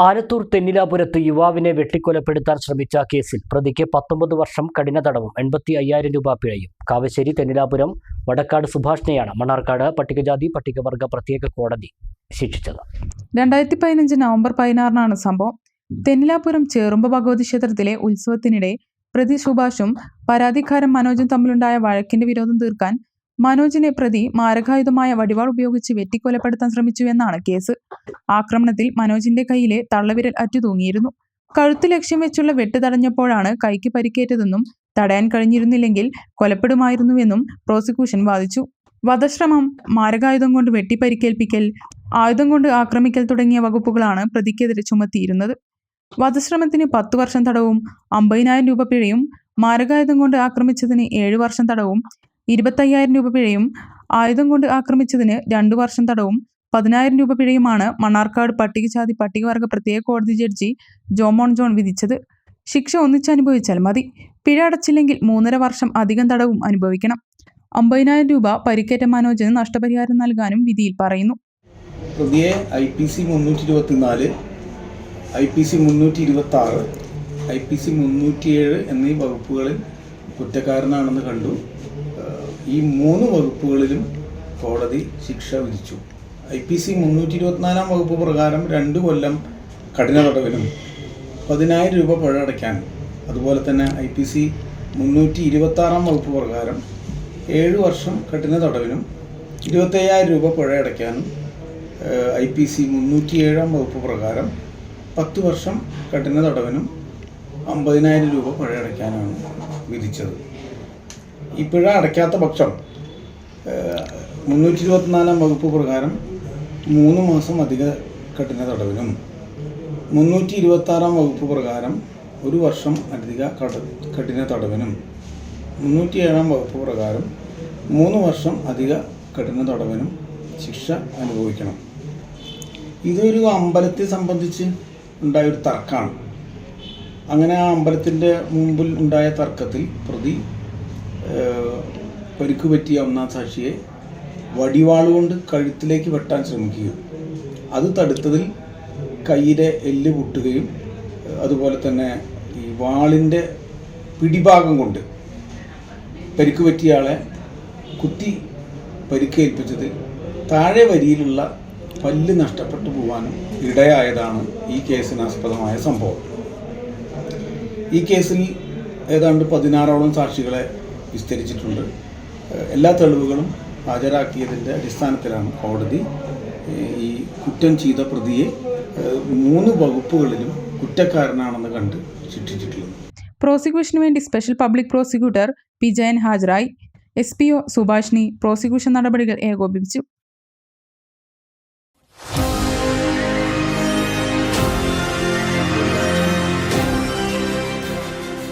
ആലത്തൂർ തെന്നിലാപുരത്ത് യുവാവിനെ വെട്ടിക്കൊലപ്പെടുത്താൻ ശ്രമിച്ച കേസിൽ പ്രതിക്ക് പത്തൊമ്പത് വർഷം കഠിന തടവും എൺപത്തി അയ്യായിരം രൂപ പിഴയും. കാവശ്ശേരി തെന്നിലാപുരം വടക്കാട് സുഭാഷിനെയാണ് മണ്ണാർക്കാട് പട്ടികജാതി പട്ടികവർഗ പ്രത്യേക കോടതി ശിക്ഷിച്ചത്. രണ്ടായിരത്തി പതിനഞ്ച് നവംബർ പതിനാറിനാണ് സംഭവം. തെന്നിലാപുരം ചേറുമ്പ ഭഗവതി ക്ഷേത്രത്തിലെ ഉത്സവത്തിനിടെ പ്രതി സുഭാഷും പരാതിക്കാരൻ മനോജും തമ്മിലുണ്ടായ വഴക്കിന്റെ വിരോധം തീർക്കാൻ മനോജിനെ പ്രതി മാരകായുധമായ വടിവാൾ ഉപയോഗിച്ച് വെട്ടിക്കൊലപ്പെടുത്താൻ ശ്രമിച്ചു എന്നാണ് കേസ്. ആക്രമണത്തിൽ മനോജിന്റെ കയ്യിലെ തള്ളവിരൽ അറ്റുതൂങ്ങിയിരുന്നു. കഴുത്ത് ലക്ഷ്യം വെച്ചുള്ള വെട്ട് തടഞ്ഞപ്പോഴാണ് കൈക്ക് പരിക്കേറ്റതെന്നും തടയാൻ കഴിഞ്ഞിരുന്നില്ലെങ്കിൽ കൊലപ്പെടുമായിരുന്നുവെന്നും പ്രോസിക്യൂഷൻ വാദിച്ചു. വധശ്രമം മാരകായുധം കൊണ്ട് വെട്ടിപ്പരിക്കേൽപ്പിക്കൽ ആയുധം കൊണ്ട് ആക്രമിക്കൽ തുടങ്ങിയ വകുപ്പുകളാണ് പ്രതിക്കെതിരെ ചുമത്തിയിരുന്നത്. വധശ്രമത്തിന് പത്തു വർഷം തടവും അമ്പതിനായിരം രൂപ പിഴയും മാരകായുധം കൊണ്ട് ആക്രമിച്ചതിന് ഏഴു വർഷം തടവും ഇരുപത്തയ്യായിരം രൂപ പിഴയും ആയുധം കൊണ്ട് ആക്രമിച്ചതിന് രണ്ടു വർഷം തടവും പതിനായിരം രൂപ പിഴയുമാണ് മണ്ണാർക്കാട് പട്ടികജാതി പട്ടികവർഗ പ്രത്യേക കോടതി ജഡ്ജി ജോമോൺ ജോൺ വിധിച്ചത്. ശിക്ഷ ഒന്നിച്ചനുഭവിച്ചാൽ മതി. പിഴ അടച്ചില്ലെങ്കിൽ മൂന്നര വർഷം അധികം തടവും അനുഭവിക്കണം. അമ്പതിനായിരം രൂപ പരിക്കേറ്റ മനോജിന് നഷ്ടപരിഹാരം നൽകാനും വിധിയിൽ പറയുന്നു. പ്രതിയെ ഐ പി സി മുന്നൂറ്റി ഇരുപത്തിനാല് ഐ പി സി മുന്നൂറ്റി ഇരുപത്തി ആറ് ഐ പി സി മുന്നൂറ്റിയേഴ് എന്നീ വകുപ്പുകളിൽ കുറ്റക്കാരനാണെന്ന് കണ്ടു. ഈ മൂന്ന് വകുപ്പുകളിലും കോടതി ശിക്ഷ വിധിച്ചു. ഐ പി സി മുന്നൂറ്റി ഇരുപത്തിനാലാം വകുപ്പ് പ്രകാരം രണ്ട് കൊല്ലം കഠിന തടവിനും പതിനായിരം രൂപ പിഴ അടയ്ക്കാൻ അതുപോലെ തന്നെ ഐ പി സി മുന്നൂറ്റി ഇരുപത്താറാം വകുപ്പ് പ്രകാരം ഏഴ് വർഷം കഠിന തടവിനും ഇരുപത്തയ്യായിരം രൂപ പിഴ അടയ്ക്കാനും ഐ പി സി മുന്നൂറ്റി ഏഴാം വകുപ്പ് പ്രകാരം പത്ത് വർഷം കഠിന തടവിനും അമ്പതിനായിരം രൂപ പിഴ അടയ്ക്കാനാണ് വിധിച്ചത്. ഈ പിഴ അടയ്ക്കാത്ത പക്ഷം മുന്നൂറ്റി ഇരുപത്തിനാലാം വകുപ്പ് പ്രകാരം മൂന്ന് മാസം അധിക കഠിന തടവിനും മുന്നൂറ്റി ഇരുപത്താറാം വകുപ്പ് പ്രകാരം ഒരു വർഷം അധിക കഠിന തടവിനും മുന്നൂറ്റി ഏഴാം വകുപ്പ് പ്രകാരം മൂന്ന് വർഷം അധിക കഠിന തടവിനും ശിക്ഷ അനുഭവിക്കണം. ഇതൊരു അമ്പലത്തെ സംബന്ധിച്ച് ഉണ്ടായൊരു തർക്കമാണ്. അങ്ങനെ ആ അമ്പലത്തിന്റെ മുമ്പിൽ ഉണ്ടായ തർക്കത്തിൽ പ്രതി പരിക്ക് പറ്റിയ ഒന്നാം സാക്ഷിയെ വടിവാളുകൊണ്ട് കഴുത്തിലേക്ക് വെട്ടാൻ ശ്രമിക്കുകയും അത് തടുത്തതിൽ കയ്യിലെ എല്ല് പൊട്ടുകയും അതുപോലെ തന്നെ ഈ വാളിന്റെ പിടിഭാഗം കൊണ്ട് പരിക്ക് പറ്റിയ കുത്തി പരിക്കേൽപ്പിച്ചതിൽ താഴെ വരിയിലുള്ള പല്ല് നഷ്ടപ്പെട്ടു പോകാനും ഇടയായതാണ് ഈ കേസിനാസ്പദമായ സംഭവം. ഈ കേസിൽ ഏതാണ്ട് പതിനാറോളം സാക്ഷികളെ വിസ്തരിച്ചിട്ടുണ്ട്. എല്ലാ തെളിവുകളും ഹാജരാക്കിയതിന്റെ അടിസ്ഥാനത്തിലാണ് കോടതി ഈ കുറ്റം ചെയ്ത പ്രതിയെ മൂന്ന് വകുപ്പുകളിലും കുറ്റക്കാരനാണെന്ന് കണ്ട് ശിക്ഷിച്ചിട്ടുള്ളത്. പ്രോസിക്യൂഷന് വേണ്ടി special public prosecutor P Jayan ഹാജരായി. S P O Subhashini prosecution നടപടികൾ ഏകോപിപ്പിച്ചു.